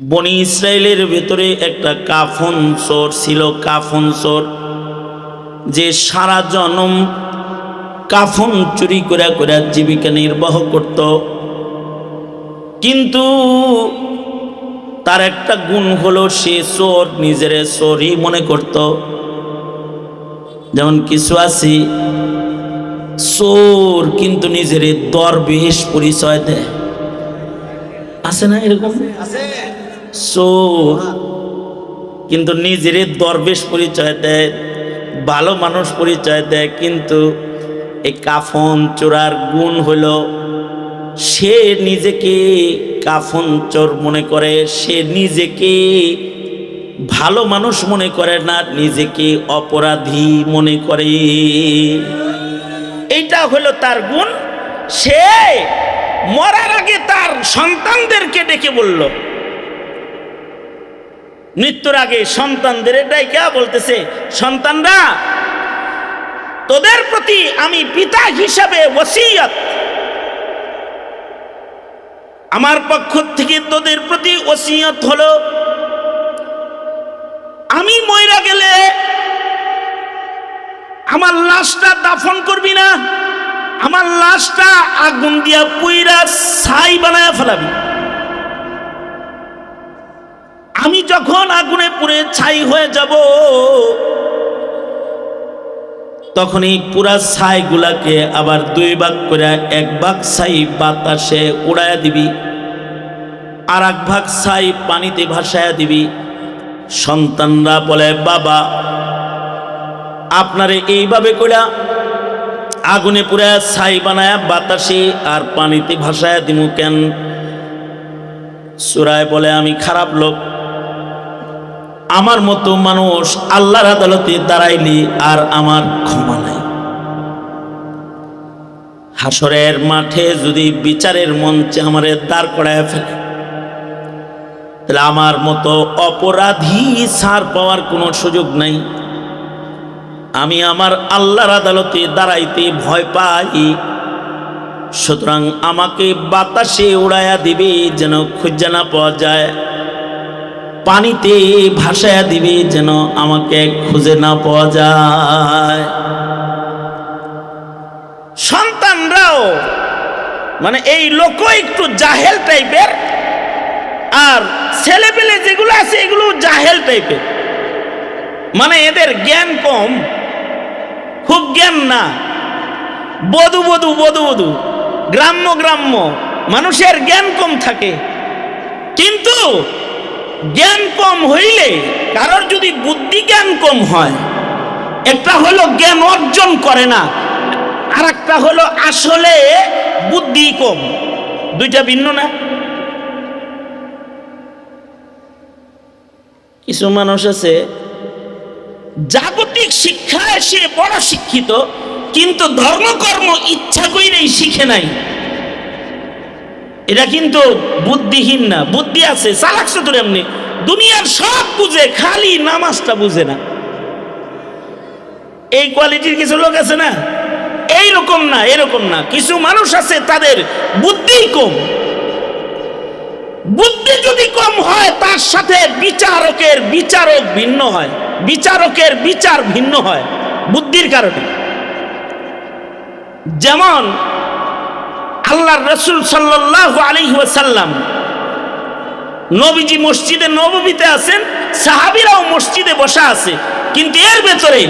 বনি ইসরায়েলের ভেতরে একটা কাফন চোর ছিল, কাফন চোর, যে সারা জনম কাফন চুরি করে করে জীবিকা নির্বাহ করত। কিন্তু তার একটা গুণ হলো সে চোর নিজের চোরই মনে করত। যেমন কিছু আছি, চোর কিন্তু নিজের দরবেশ পরিচয় দেয়। আছে না এরকম? চোর কিন্তু নিজের দরবেশ পরিচয় দেয়, ভালো মানুষ পরিচয় দেয়, কিন্তু এই কাফন চোরার গুণ হলো সে নিজেকে কাফন চোর মনে করে, সে নিজেকে ভালো মানুষ মনে করে না, নিজেকে অপরাধী মনে করে। এইটা হলো তার গুণ। সে মরার আগে তার সন্তানদেরকে ডেকে বলল মৃত্যুর আগে সন্তানদের ডাইকা বলতেছে, সন্তানরা, তোদের প্রতি আমি পিতা হিসাবে ওসিয়ত। আমার পক্ষ থেকে তোদের প্রতি ওসিয়ত হলো, আমি ময়রা গেলে আমার লাশটা দাফন করবি না, আমার লাশটা আগুন দিয়া পুইরা ছাই বানায় ফেলাবি। আমি যখন আগুনে পুড়ে ছাই হয়ে যাব তখন এই পুরা ছাইগুলাকে আবার দুই ভাগ করে এক ভাগ ছাই বাতাসে উড়াইয়া দিবি, আর এক ভাগ ছাই পানিতে ভাসায়া দিবি। সন্তানরা বলে, বাবা, আপনারে এইভাবে কইরা আগুনে পুরা ছাই বানায়া বাতাসে আর পানিতে ভাসায়া দিমু কেন? সুরায় বলে, আমি খারাপ লোক। আমার মতো মানুষ আল্লাহর আদালতে দাঁড়াইলি আর আমার ক্ষমা নাই। হাসরের মাঠে যদি বিচারের মঞ্চে আমারে দাঁড় করায় ফেলে, তাহলে আমার মতো অপরাধী ছাড় পাওয়ার কোনো সুযোগ নাই। আমি আমার আল্লাহর আদালতে দাঁড়াইতে ভয় পাই, সুতরাং আমাকে বাতাসে উড়াইয়া দিবে যেন খুঁজে না পাওয়া যায়। পানিতে ভাসায়া দিবে যেন আমাকে খুঁজে না পাওয়া যায়। সন্তানরাও মানে এই লোক একটু জাহেল টাইপের, আর ছেলে পেলে যেগুলো আছে এগুলো জাহেল টাইপের। মানে এদের জ্ঞান কম, খুব জ্ঞান না। বধু বধু বধু বধু, গ্রাম্য গ্রাম্য, মানুষের জ্ঞান কম থাকে। কিন্তু জ্ঞান কম হইলে কারোর যদি বুদ্ধি জ্ঞান কম হয়, একটা হলো জ্ঞান অর্জন করে না আর একটা হলো আসলে বুদ্ধি কম। দুইটা ভিন্ন না? কিছু মানুষ আছে, জাগতিক শিক্ষায় সে বড় শিক্ষিত, কিন্তু ধর্মকর্ম ইচ্ছা কইরেই শিখে নাই। এটা কিন্তু বুদ্ধিহীন না। বুদ্ধি আছে চালাকছে তোর এমনি। দুনিয়ার সব বুঝে, খালি নামাজটা বুঝে না। এই কোয়ালিটির কিছু লোক আছে না? এই রকম না, এরকম না। কিছু মানুষ আছে, তাদের বুদ্ধি কম। বুদ্ধি যদি কম হয়, তার সাথে বিচারকের বিচারক ভিন্ন হয়। বিচারকের বিচার ভিন্ন হয়, বুদ্ধির কারণে। যেমন আল্লাহর রসুল সাল্লাহ আলী ওয়াসাল্লাম নবীজি মসজিদে নবমীতে আছেন, সাহাবিরাও মসজিদে বসা আছে, কিন্তু এর ভেতরে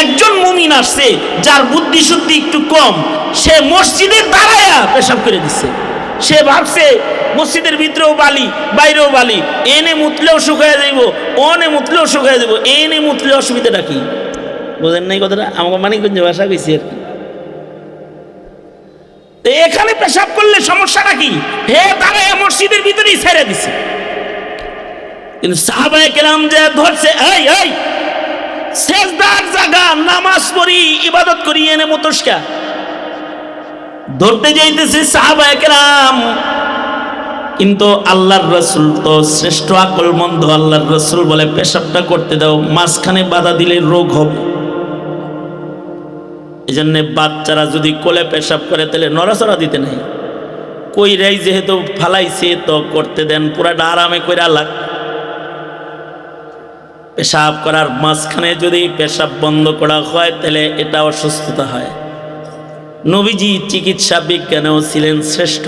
একজন মুমিন আসছে, যার বুদ্ধি শুদ্ধি একটু কম। সে মসজিদের দাঁড়ায়া পেশাব করে দিচ্ছে সে ভাবছে, মসজিদের ভিতরেও বালি, বাইরেও বালি, এনে মুতলেও শুকায় যাইব, অনে মুতলেও শুকায় যাইব, এনে মুতলে অসুবিধাটা কি? বোঝেন নাই কথাটা? আমাকে মানিকগঞ্জে ভাষা কইছি আর কি। এখানে পেশাব করলে সমস্যাটা কি? হে দাঁড়ায় মসজিদের ভিতরেই ছেড়ে দিছে। কিন্তু সাহাবায়ে কেরাম যে ধরছে, এই এই, সেজদার জায়গা, নামাজ পড়ি, ইবাদত করি, এনে মুতস্কা। ধরতে যাইতেছে সাহাবায়ে কেরাম। কিন্তু আল্লাহর রসুল তো শ্রেষ্ঠ আকল আকলমন্দ, আল্লাহর রসুল বলে, পেশাবটা করতে দাও, মাঝখানে বাধা দিলে রোগ হবে। এই জন্যে বাচ্চারা যদি কোলে পেশাব করে, তাহলে নড়াচড়া দিতে নেই। কইরাই যেহেতু ফালাইছে, তো করতে দেন, পুরাটা আরামে কইরা লাগ। পেশাব করার মাঝখানে যদি পেশাব বন্ধ করা হয়, তাহলে এটা অসুস্থতা হয়। নবীজি চিকিৎসা বিজ্ঞানেও ছিলেন শ্রেষ্ঠ।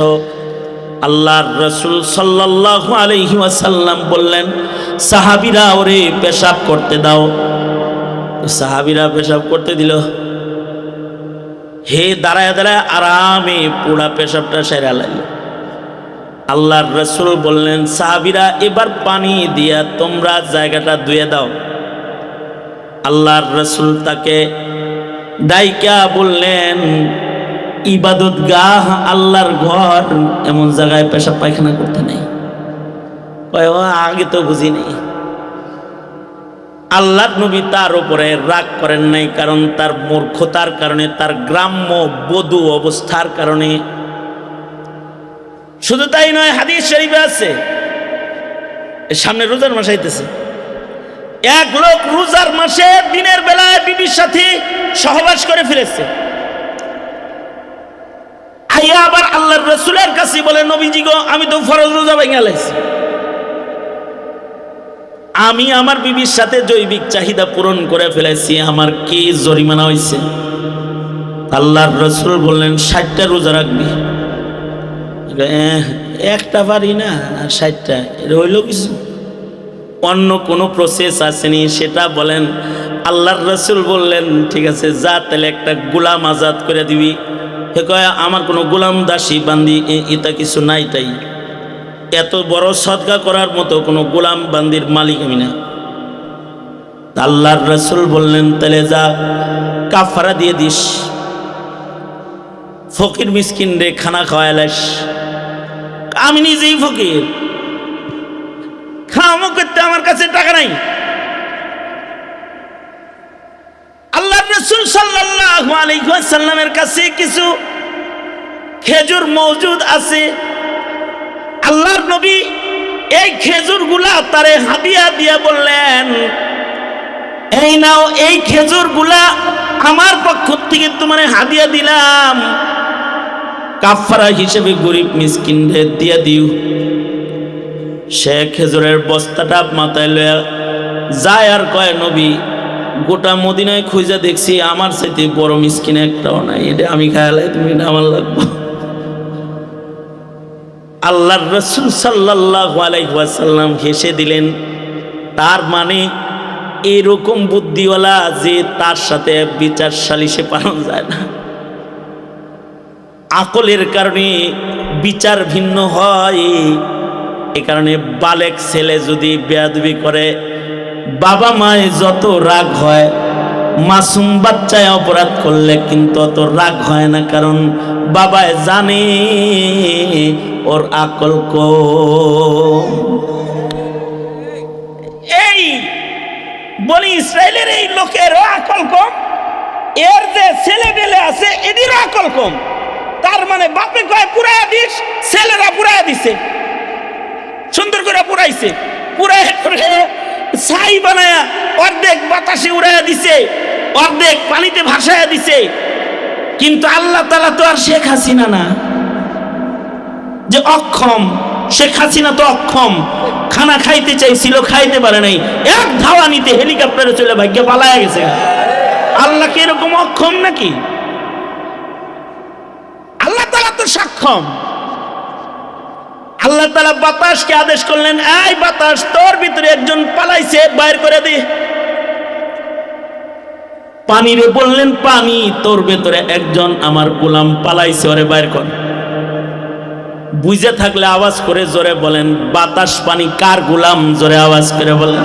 আল্লাহর রসুল সাল্লাহ আলহি ওয়াসাল্লাম বললেন, সাহাবিরা ওরে পেশাব করতে দাও। সাহাবিরা পেশাব করতে দিল। হে দাঁড়ায় দাঁড়ায় আরামে পুরা পেশাবটা সেরা লাগল আল্লাহর রসুল বললেন, সাহাবিরা, এবার পানি দিয়া তোমরা জায়গাটা ধুয়ে দাও। আল্লাহর রসুল তাকে দায়িকা বললেন, ইবাদত গাহ, আল্লাহর ঘর, এমন জায়গায় পেশাব পায়খানা করতে নেই। আগে তো বুঝি নেই। আল্লাহর নবী তার উপরে রাগ করেন নাই, কারণ তার মূর্খতার কারণে, তার গ্রাম্য বধু অবস্থার কারণে। শুধু তাই নয়, হাদিস শরীফে আছে। সামনে রোজার মাস আইতেছে। এক লোক রোজার মাসে দিনের বেলায় বিবির সাথে সহবাস করে ফিরেছে। আইয়া আবার আল্লাহর রসুলের কাছে বলে, নবীজি গো, আমি তো ফরজ রোজা ভেঙে লাইছি। আমি আমার বিবির সাথে জৈবিক চাহিদা পূরণ করে ফেলেছি, আমার কি জরিমানা হয়েছে আল্লাহর রসুল বললেন, ষাটটা রোজা রাখবি। একটা পারি না, আর ষাটটা হইল কিছু? অন্য কোনো প্রসেস আসেনি, সেটা বলেন, আল্লাহর রসুল বললেন, ঠিক আছে, যা তাহলে একটা গোলাম আজাদ করে দিবি। হে কয়, আমার কোনো গোলাম দাসী বান্দি এটা কিছু নাই তাই। এত বড় সদকা করার মতো কোনো গোলাম বান্দির মালিক আমি না। আল্লাহর রসুল বললেন, তাহলে যা কাফারা দিয়ে দিস। ফকির মিসকিন রে, খানা খাওয়াইলাস আমি নিজেই ফকির। খাওয়ামো করতে আমার কাছে টাকা নাই। আল্লাহ রসুল সাল্লাল্লাহু আলাইহি ওয়াসাল্লামের কাছে কিছু খেজুর মজুদ আছে। আল্লাহর নবী এই খেজুরগুলা তারে হাদিয়া দিয়া বললেন, এই নাও, এই খেজুরগুলা আমার পক্ষ থেকে তোমার হাদিয়া দিলাম। কাফারা হিসেবে গরিব মিসকিনদের দিয়া দিও। সে খেজুরের বস্তাটা মাথায় লয়া যায় আর কয়, নবী, গোটা মদিনায় খুঁজে দেখছি, আমার সাথে বড় মিসকিন একটাও নাই, এটা আমি খায়ালাই তুমি আমার লাগবো। আল্লাহর রসুল সাল্লাহ আলাইসাল্লাম হেসে দিলেন। তার মানে এরকম বুদ্ধিওয়ালা যে তার সাথে বিচার সালিশে পালন যায় না। আকলের কারণে বিচার ভিন্ন হয়। এ কারণে বালেক ছেলে যদি বেয়াদবি করে বাবা মায় যত রাগ হয় মাসুম বাচ্চায় অপরাধ করলে কিন্তু অত রাগ হয় না, কারণ বাবায় জানে ওর আকল কম এই বলি ইসরায়েলের এই লোকেরও আকল কম এর যে ছেলে পেলে আছে, এদেরও আকল কম তার মানে বাপে কয়, পুরাইয়া দিস, ছেলেরা পুরাইয়া দিছে। সুন্দর করে পুরাইছে। পুরাই করে ছাই বানায়া অর্ধেক বাতাসে উড়াইয়া দিছে, অর্ধেক পানিতে ভাসাইয়া দিছে। কিন্তু আল্লাহ তালা তো আর শেখ হাসিনা না। যে অক্ষম, শেখ হাসিনা তো অক্ষম। খানা খাইতে চাইছিল, খাইতে পারে নাই। এক ধাওয়া নিতে হেলিকপ্টারে চলে ভাগ্য পালায়া গেছে। আল্লাহ কি এরকম অক্ষম নাকি? আল্লাহ তালা তো সক্ষম। আল্লাহ তালা বাতাসকে আদেশ করলেন, এই বাতাস, তোর ভিতরে একজন পালাইছে, বাইর করে দে। পানিরে বললেন, পানি, তোর ভেতরে একজন আমার গোলাম পালাইছে, ওরে বাইর কর। বুঝে থাকলে আওয়াজ করে জোরে বলেন, বাতাস, পানি, কার গোলাম? জোরে আওয়াজ করে বলেন।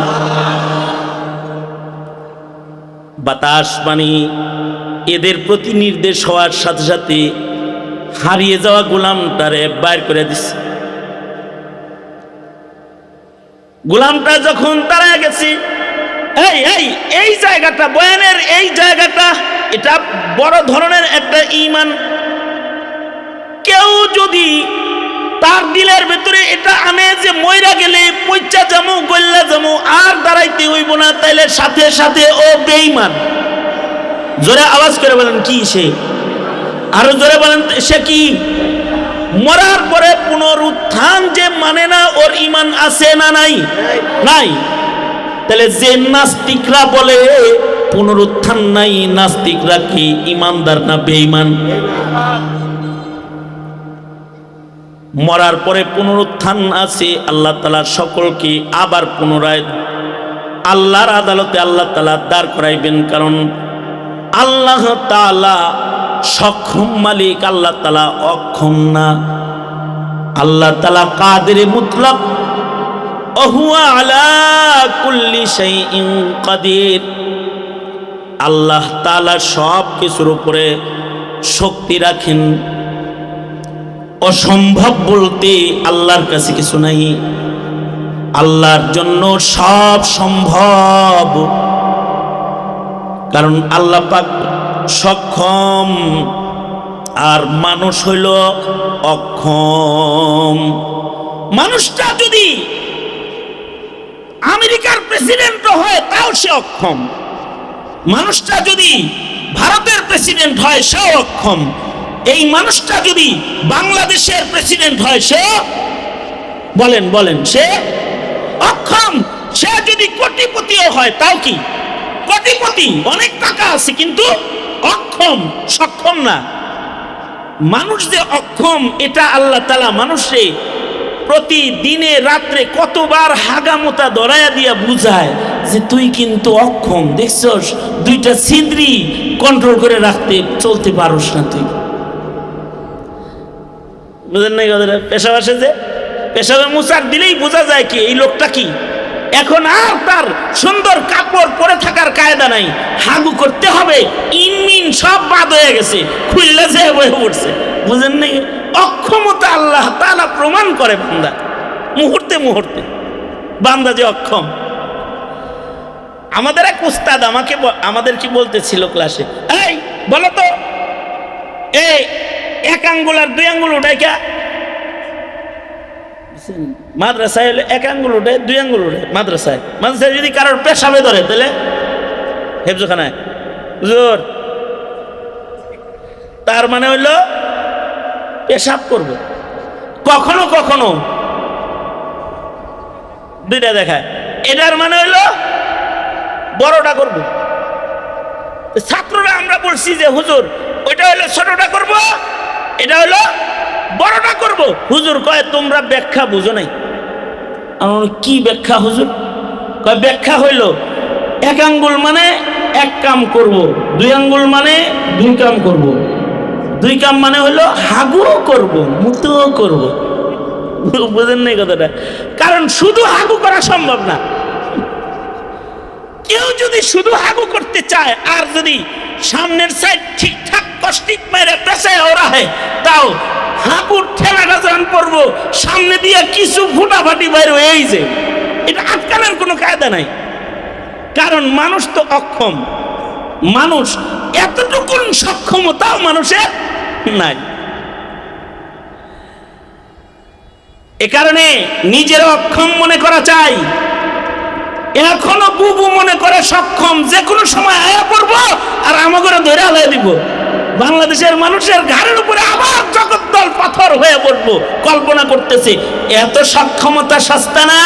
বাতাস, পানি, এদের প্রতি নির্দেশ হওয়ার সাথে সাথে হারিয়ে যাওয়া গোলামটারে বাইর করে দিচ্ছে গোলামটা যখন তারা গেছে, এই এই এই জায়গাটা, বয়ানের এই জায়গাটা, এটা বড় ধরনের একটা ইমান কেউ যদি তার দিলের ভেতরে এটা আনে যে ময়রা গেলে পৈচা জামু, গল্লা জামু, আর দাঁড়াইতে হইব না, তাইলে সাথে সাথে ও বেঈমান। জোরে আওয়াজ করে বলেন, কি সে? আরও জোরে বলেন, সে কি? মরার পরে পুনরুত্থান যে মানে না, ওর ইমান আছে না নাই? নাই। তাহলে যে নাস্তিকরা বলে, পুনরুত্থান নাই, নাস্তিকরা কি ইমানদার না বেঈমান? মরার পরে পুনরুত্থান আছে, আল্লাহ তালা সকলকে আবার পুনরায় আল্লাহর আদালতে আল্লাহ তালা দাঁড় করাইবেন। কারণ আল্লাহ তালা সক্ষম মালিক আল্লাহ তালা অক্ষম না। আল্লাহ তালা কাদের মুতলাক? আল্লাহ তাআলা সব কিছুর উপরে শক্তি রাখেন। অসম্ভব বলতে আল্লাহর কাছে কিছু নাই। আল্লাহর জন্য সব সম্ভব। কারণ আল্লাহ পাক সক্ষম। আর মানুষ হইল অক্ষম। মানুষটা যদি আমেরিকার প্রেসিডেন্ট হয়, তাও সে অক্ষম। মানুষটা যদি ভারতের প্রেসিডেন্ট হয়, সেও অক্ষম। এই মানুষটা যদি বাংলাদেশের প্রেসিডেন্ট হয়, সে বলেন বলেন, সে অক্ষম। সে যদি কোটিপতিও হয়, তাও কি? কোটিপতি, অনেক টাকা আছে, কিন্তু অক্ষম, সক্ষম না। মানুষ যে অক্ষম, এটা আল্লাহ তালা মানুষে প্রতিদিনে রাত্রে কতবার হাগামোতা দড়াইয়া দিয়া বুঝায় যে তুই কিন্তু অক্ষম। দেখছস, দুইটা ছিদ্রি কন্ট্রোল করে রাখতে, চলতে পারস না তুই। বুঝলেন নাই কথাটা? পেশাব আসে যে? পেশাবে মুসার দিলেই বোঝা যায় কি, এই লোকটা কি? এখন আর তার সুন্দর কাপড় পরে থাকার কায়দা নাই। হাগু করতে হবে। ইনমিন সব বাদ হয়ে গেছে। খুললে যে বয়ে পড়ছে বুঝেন নাই? অক্ষমতা আল্লাহ তাআলা প্রমাণ করে বান্দা। মুহূর্তে মুহূর্তে। বান্দা যে অক্ষম। আমাদের এক উস্তাদ আমাকে আমাদের কি বলতেছিল ক্লাসে? এই, বলো তো। এই, এক আঙ্গুল আর দুই আঙ্গুল উঠাই কা মাদ্রাসায় হলে এক আঙ্গুল উঠে, দুই আঙ্গুল উঠে মাদ্রাসায়। মাদ্রাসায় যদি কারোর পেশাবে ধরে, তাহলে হেফজোখানায়। জোর তার মানে হইল পেশাব করব। কখনো কখনো দুইটা দেখায়। এটার মানে হইল বড়টা করব। ছাত্ররা আমরা বলছি যে, হুজুর, ওইটা হইল ছোটটা করব, এটা হইল বড়টা করব। হুজুর কয়, তোমরা ব্যাখ্যা বুঝো নাই। কি ব্যাখ্যা, হুজুর? ব্যাখ্যা হইল, এক আঙ্গুল মানে এক কাম করব, দুই আঙ্গুল মানে দুই কাম করব। দুই কাম মানে হইল হাগুও করব, মুতুও করব। বুঝেন নাই কথাটা? কারণ শুধু হাগু করা সম্ভব না। কেউ যদি শুধু হাগু করতে চায়, আর যদি সামনের সাইড ঠিকঠাক কষ্টিক মেরে পেছায় ওরা হয়, তাও হাগুর ঠেলাটা যখন পড়ব, সামনে দিয়ে কিছু ফুটাফাটি বাইরে এই যে। এটা আটকানোর কোনো কায়দা নাই। কারণ মানুষ তো অক্ষম। মানুষ এতটুকুন সক্ষমতাও মানুষের নাই। এ কারণে নিজের অক্ষম মনে করা চাই। এখনও বুবু মনে করে সক্ষম। যে কোনো সময় আয়া পড়ব আর আমাকে ধরে আলাই দিব। বাংলাদেশের মানুষের ঘাড়ের উপরে আবার জগদ্দল পাথর হয়ে পড়ব কল্পনা করতেছে, এত সক্ষমতা সস্তা না।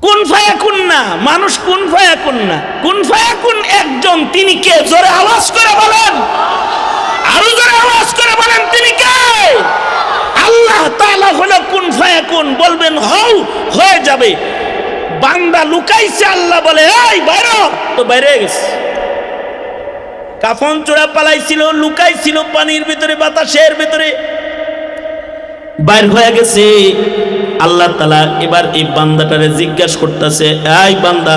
কোন ফায়া কোন না? মানুষ কোন ফায়া কোন না? কোন ফায়া কোন একজন? তিনি কে? জোরে আওয়াজ করে বলেন। আরও জোরে আওয়াজ করে বলেন, তিনি কে? আল্লাহ তাআলা হলো কোন ফায়া কোন? বলবেন, হও, হয়ে যাবে। বান্দা লুকাইছে, আল্লাহ বলে, এই, বাইরে তো বাইরে গেছে। কাফন চোরা পালাইছিল, লুকাইছিল পানির ভিতরে, বাতাসের ভিতরে। বাইর হয়ে গেছে। আল্লাহ তালা এবার এই বান্দাটারে জিজ্ঞাসা করতেছে, এই বান্দা,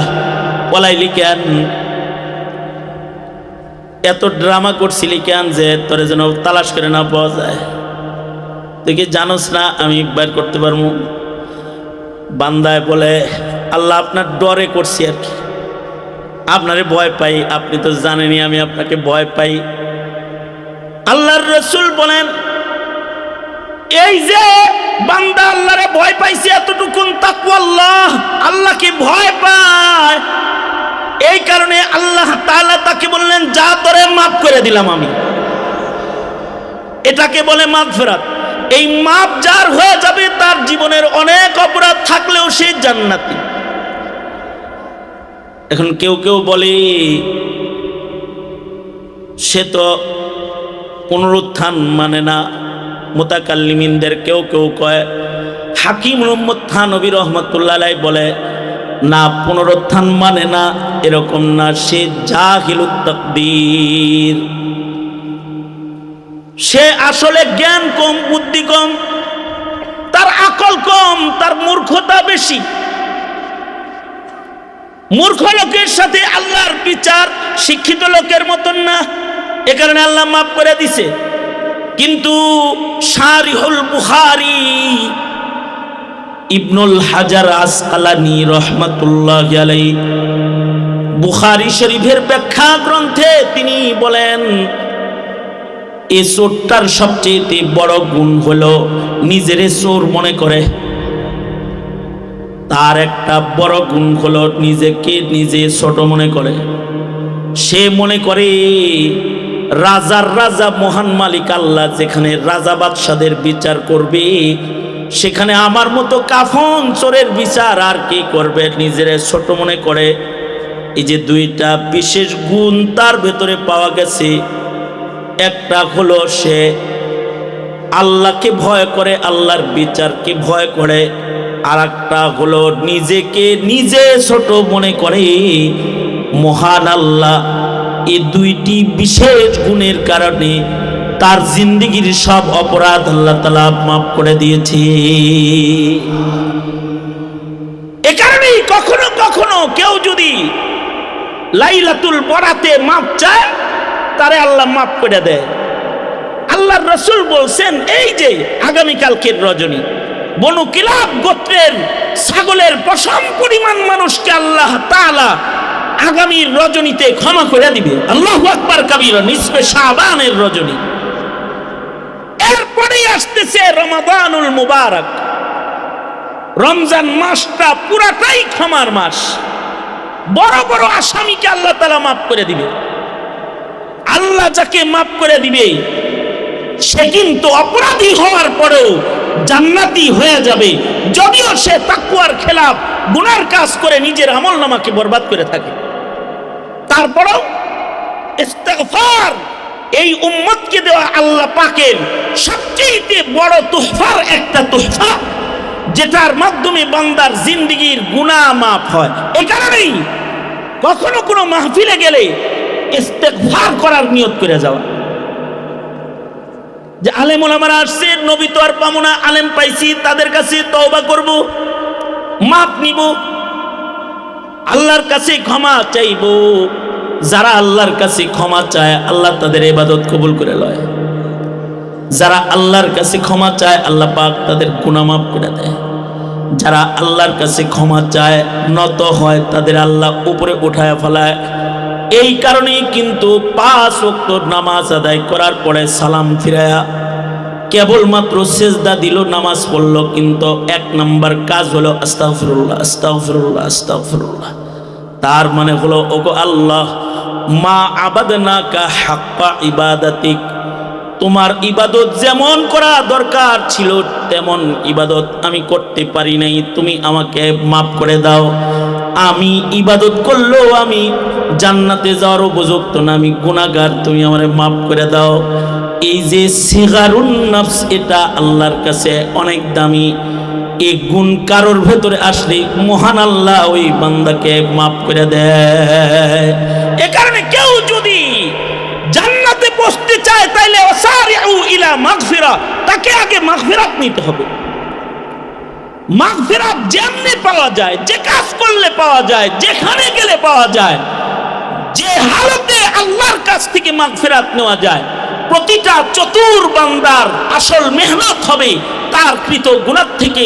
পলাইলি কেন? এত ড্রামা করছিলি কেন যে তোরে যেন তালাশ করে না পাওয়া যায়? তুই কি জানোস না, আমি বাইর করতে পারব? বান্দায় বলে আল্লাহ আপনার ডরে করছি আর কি। আপনারে ভয় পাই, আপনি তো জানেনই আমি আপনাকে ভয় পাই। আল্লাহর রসুল বলেন, এই যে বান্দা আল্লাহরে ভয় পাইছে এতটুকুন আল্লাহ আল্লাহকে ভয় পায়? এই কারণে আল্লাহ তাআলা তাকে বললেন, যা তোরে মাফ করে দিলাম আমি। এটাকে বলে মাগফিরাত। এই মাপ যার হয়ে যাবে, তার জীবনের অনেক অপরাধ থাকলেও সে জান্নাতি। এখন কেউ কেউ বলে, সে তো পুনরুত্থান মানে না। মোতাকাল্লিমিনদের কেউ কেউ কয়, হাকিম মোহাম্মদ থানবী রহমতুল্লাহ বলে, না, পুনরুত্থান মানে না, এরকম না, সে জাহিলুত তাকদীর সে আসলে জ্ঞান কম, বুদ্ধি কম, তার আকল কম, তার মূর্খতা বেশি। মূর্খ লোকের সাথে আল্লাহর বিচার শিক্ষিত লোকের মতন না। এ কারণে আল্লাহ মাফ করে দিছে। কিন্তু শারিহুল বুখারি, ইবনুল হাজার আসকালানি রহমাতুল্লাহ আলাই বুখারি শরীফের ব্যাখ্যা গ্রন্থে তিনি বলেন এই চোরটার সবচেয়ে বড় গুণ হলো নিজের চোর মনে করে। তার একটা বড় গুণ হলো নিজেকে নিজে ছোট মনে করে। সে মনে করে রাজার রাজা মহান মালিক আল্লাহ যেখানে রাজা বাদশাদের বিচার করবে, সেখানে আমার মতো কাফন চোরের বিচার আর কি করবে নিজের ছোট মনে করে। এই যে দুইটা বিশেষ গুণ তার ভেতরে পাওয়া গেছে। একটা হলো সে আল্লাহকে ভয় করে, আল্লাহর বিচারকে ভয় করে। আর একটা হলো নিজেকে নিজে ছোট মনে করে, মহান আল্লাহ, এই দুইটি বিশেষ গুণের কারণে তার জিন্দগির সব অপরাধ আল্লাহ তালা মাফ করে দিয়েছে। এ কারণেই কখনো কখনো কেউ যদি লাইলাতুল বরাতে মাপ চায়, তারে আল্লাহ মাফ করে দেয়। আল্লাহর রসুল বলছেন, এই যে আগামীকালকের রজনী বনু কিলাব গোত্রের ছাগলের পশম পরিমাণ মানুষকে আল্লাহ তালা আগামীর রজনীতে ক্ষমা করে দিবে। আল্লাহ আকবার কাবির নিসবে শাবানের রজনী। এরপরেই আসতেছে রমাদানুল মুবারক। রমজান মাসটা পুরাটাই ক্ষমার মাস। বড় বড় আসামিকে আল্লাহ তালা মাফ করে দিবে। আল্লাহ যাকে মাফ করে দিবে সে কিন্তু অপরাধী হওয়ার পরেও জান্নাতি হয়ে যাবে। যদিও সে তাকুয়ার খেলাফ, গুনার কাজ করে নিজের আমল নামাকে বরবাদ করে থাকে। তারপরেও ইস্তেগফার, এই উম্মতকে দেওয়া আল্লাহ পাকের সবচেয়ে বড় তোহফার একটা তোহফা, যেটার মাধ্যমে বান্দার জিন্দিগির গুনাহ মাফ হয়। এই কারণেই কখনো কোনো মাহফিলে গেলে ইস্তেগফার করার নিয়ত করে যাওয়া। যে আলেম ওলামারা আসছে, নবী তো আর পাবো না, আলেম পাইছি, তাদের কাছে তওবা করব, মাপ নিব। আল্লাহর কাছে ক্ষমা চাইব। যারা আল্লাহর কাছে ক্ষমা চায়, আল্লাহ তাদের ইবাদত কবুল করে লয়। যারা আল্লাহর কাছে ক্ষমা চায়, আল্লাহ পাক তাদের মাফ করে দেয়। যারা আল্লাহর কাছে ক্ষমা চায়, নত হয়, তাদের আল্লাহ উপরে উঠায় ফেলায়। এই কারণেই কিন্তু পাঁচ ওয়াক্ত নামাজ আদায় করার পরে সালাম ফিরায়া কেবলমাত্র সেজদা দিল, নামাজ পড়ল। কিন্তু এক নাম্বার কাজ হলো আস্তাফরুল্লাহ আস্তাফরুল্লাহ আস্তাফরুল্লাহ তার মানে হলো, ওগো আল্লাহ, মা আবাদ না আবাদনাকা হাক্কা ইবাদাতিক তোমার ইবাদত যেমন করা দরকার ছিল, তেমন ইবাদত আমি করতে পারি নাই। তুমি আমাকে মাফ করে দাও। আমি ইবাদত করলেও আমি জান্নাতে যাওয়ার উপযুক্ত না, আমি গুণাগার তুমি আমার মাফ করে দাও। এই যে সিগারুন নফস, এটা আল্লাহর কাছে অনেক দামি। এই গুণ কারোর ভেতরে আসলে মহান আল্লাহ ওই বান্দাকে মাফ করে দেয়। এ কারণে কেউ যদি বসতে চায় তাইলে ইলা তাকে আগে মাগফিরাত নিতে হবে। মাগফিরাত যেমনি পাওয়া যায়, যে কাজ করলে পাওয়া যায়, যেখানে গেলে পাওয়া যায়, যে হালতে আল্লাহর কাছ থেকে মাগফিরাত নেওয়া যায়, প্রতিটা চতুর বান্দার আসল মেহনত হবে তার কৃত গুণার থেকে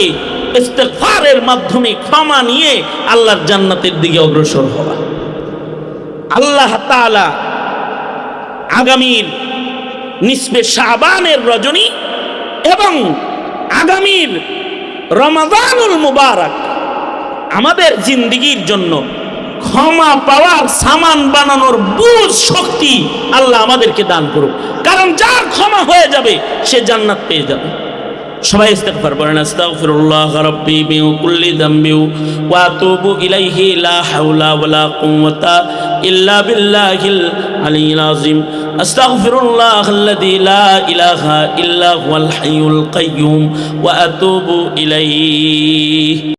ইস্তেগফারের মাধ্যমে ক্ষমা নিয়ে আল্লাহর জান্নাতের দিকে অগ্রসর হওয়া। আল্লাহ তাআলা আগামীর নিসবে শাহবানের রজনী এবং আগামীর রমাদানুল মুবারক আমাদের জিন্দিগির জন্য ক্ষমা পাওয়ার সামান বানানোর বুঝ শক্তি আল্লাহ আমাদেরকে দান করুক। কারণ যার ক্ষমা হয়ে যাবে, সে জান্নাত পেয়ে যাবে। সবাই ইস্তেগফার করেন আস্তাগফিরুল্লাহ রাব্বি মিন কুল্লি যামবি ওয়া আতুবু ইলাইহি লা হাওলা ওয়ালা কুওয়াতা ইল্লা বিল্লাহিল আলিয়্যিল আযীম আস্তাগফিরুল্লাহ আল্লাযী লা ইলাহা ইল্লা হুয়াল হাইয়ুল কাইয়্যুম ওয়া আতুবু ইলাইহি